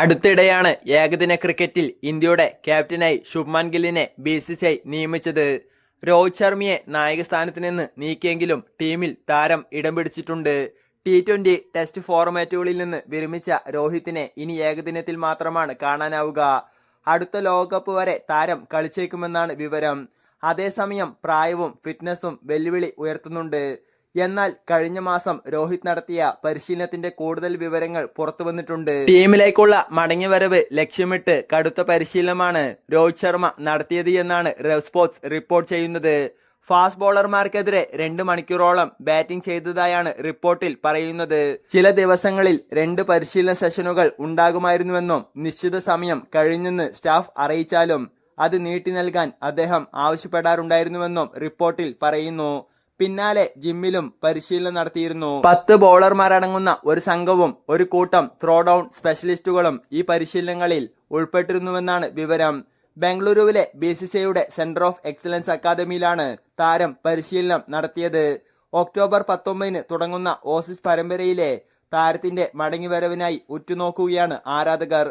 അടുത്തിടെയാണ് ഏകദിന ക്രിക്കറ്റിൽ ഇന്ത്യയുടെ ക്യാപ്റ്റനായി ശുഭ്മാൻ ഗില്ലിനെ ബി സി സി ഐ നിയമിച്ചത്. രോഹിത് ശർമ്മയെ നായക സ്ഥാനത്ത് നിന്ന് നീക്കിയെങ്കിലും ടീമിൽ താരം ഇടം പിടിച്ചിട്ടുണ്ട്. ടി ട്വന്റി ടെസ്റ്റ് ഫോർമാറ്റുകളിൽ നിന്ന് വിരമിച്ച രോഹിത്തിനെ ഇനി ഏകദിനത്തിൽ മാത്രമാണ് കാണാനാവുക. അടുത്ത ലോകകപ്പ് വരെ താരം കളിച്ചേക്കുമെന്നാണ് വിവരം. അതേസമയം പ്രായവും ഫിറ്റ്നസും വെല്ലുവിളി ഉയർത്തുന്നുണ്ട്. എന്നാൽ കഴിഞ്ഞ മാസം രോഹിത് നടത്തിയ പരിശീലനത്തിന്റെ കൂടുതൽ വിവരങ്ങൾ പുറത്തു വന്നിട്ടുണ്ട് ടീമിലേക്കുള്ള മടങ്ങിവരവ് ലക്ഷ്യമിട്ട് കടുത്ത പരിശീലനമാണ് രോഹിത് ശർമ്മ നടത്തിയത് എന്നാണ് റെവ് സ്പോർട്സ് റിപ്പോർട്ട് ചെയ്യുന്നത്. ഫാസ്റ്റ് ബോളർമാർക്കെതിരെ രണ്ട് മണിക്കൂറോളം ബാറ്റിംഗ് ചെയ്തതായാണ് റിപ്പോർട്ടിൽ പറയുന്നത്. ചില ദിവസങ്ങളിൽ രണ്ട് പരിശീലന സെഷനുകൾ ഉണ്ടാകുമായിരുന്നുവെന്നും നിശ്ചിത സമയം കഴിഞ്ഞെന്ന് സ്റ്റാഫ് അറിയിച്ചാലും അത് നീട്ടി നൽകാൻ അദ്ദേഹം ആവശ്യപ്പെടാറുണ്ടായിരുന്നുവെന്നും റിപ്പോർട്ടിൽ പറയുന്നു. പിന്നാലെ ജിമ്മിലും പരിശീലനം നടത്തിയിരുന്നു. പത്ത് ബോളർമാരടങ്ങുന്ന ഒരു സംഘവും ഒരു കൂട്ടം ത്രോ ഡൗൺ സ്പെഷ്യലിസ്റ്റുകളും ഈ പരിശീലനങ്ങളിൽ ഉൾപ്പെട്ടിരുന്നുവെന്നാണ് വിവരം. ബംഗളൂരുവിലെ ബി സി സിയുടെ സെന്റർ ഓഫ് എക്സലൻസ് അക്കാദമിയിലാണ് താരം പരിശീലനം നടത്തിയത്. ഒക്ടോബർ പത്തൊമ്പതിന് തുടങ്ങുന്ന ഓസിസ് പരമ്പരയിലെ താരത്തിന്റെ മടങ്ങിവരവിനായി ഉറ്റുനോക്കുകയാണ് ആരാധകർ.